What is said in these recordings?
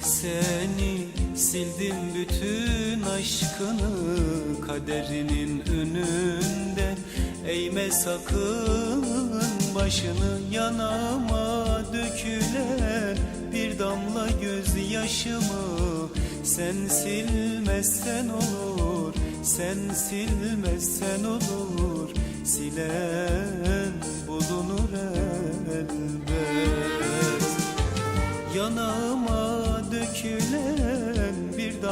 Seni sildim bütün aşkını kaderinin önünde. Eğme sakın başını yanıma döküle Bir damla gözyaşımı. Sen silmezsen olur Sen silmezsen olur. Silen bulunur elbet. Yanağıma dökülen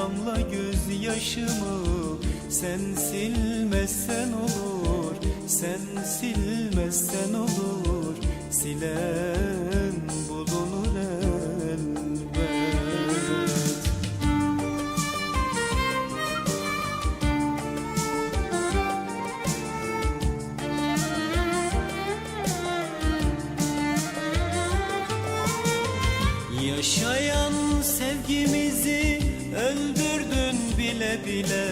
damla gözyaşımı Sen silmezsen olur, sen silmezsen olur Silen bile bile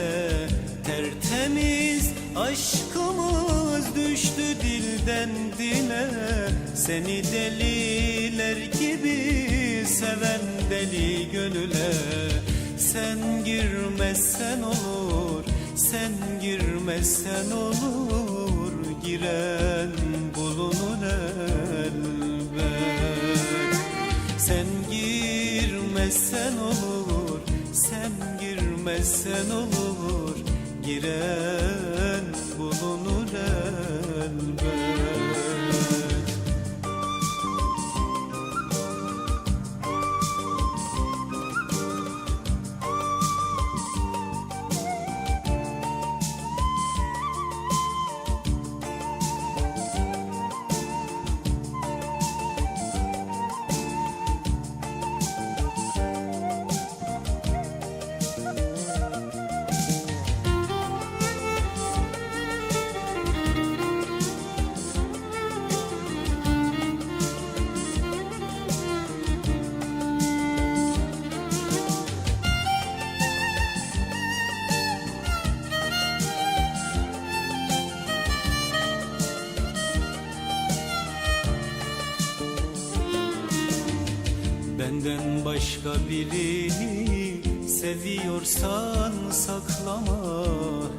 Tertemiz. Aşkımız düştü dilden dile. Seni deliler gibi seven deli gönüle. Sen girmezsen olur, sen girmezsen olur. Giren bulunur elbet. Sen girmezsen olur, sen girmezsen olur Giren Benden başka birini seviyorsan saklama.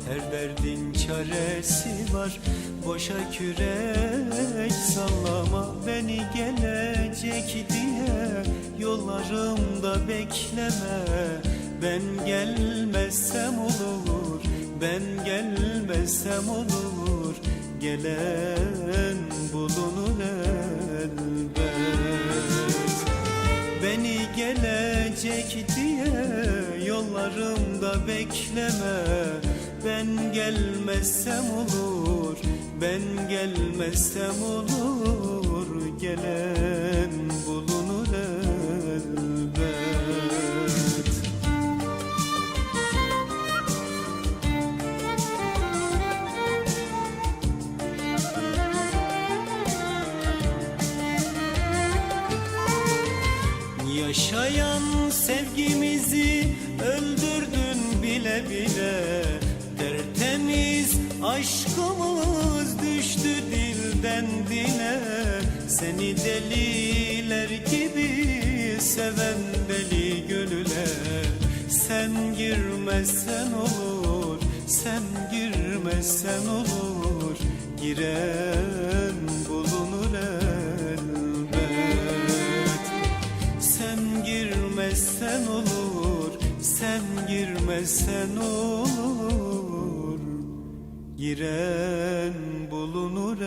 Her derdin çaresi var boşa kürek sallama. Beni gelecek diye yollarımda bekleme. Ben gelmezsem olur, ben gelmezsem olur. Gelen bulunur elbet gelecek diye yollarımda bekleme. Ben gelmezsem olur, ben gelmezsem olur. Gelen bulunur Yaşayan sevgimizi öldürdün bile bile. Tertemiz aşkımız düştü dilden dile. Seni deliler gibi seven deli gönüle. Sen girmezsen olur, sen girmezsen olur. Giren girmezsen olur Giren bulunur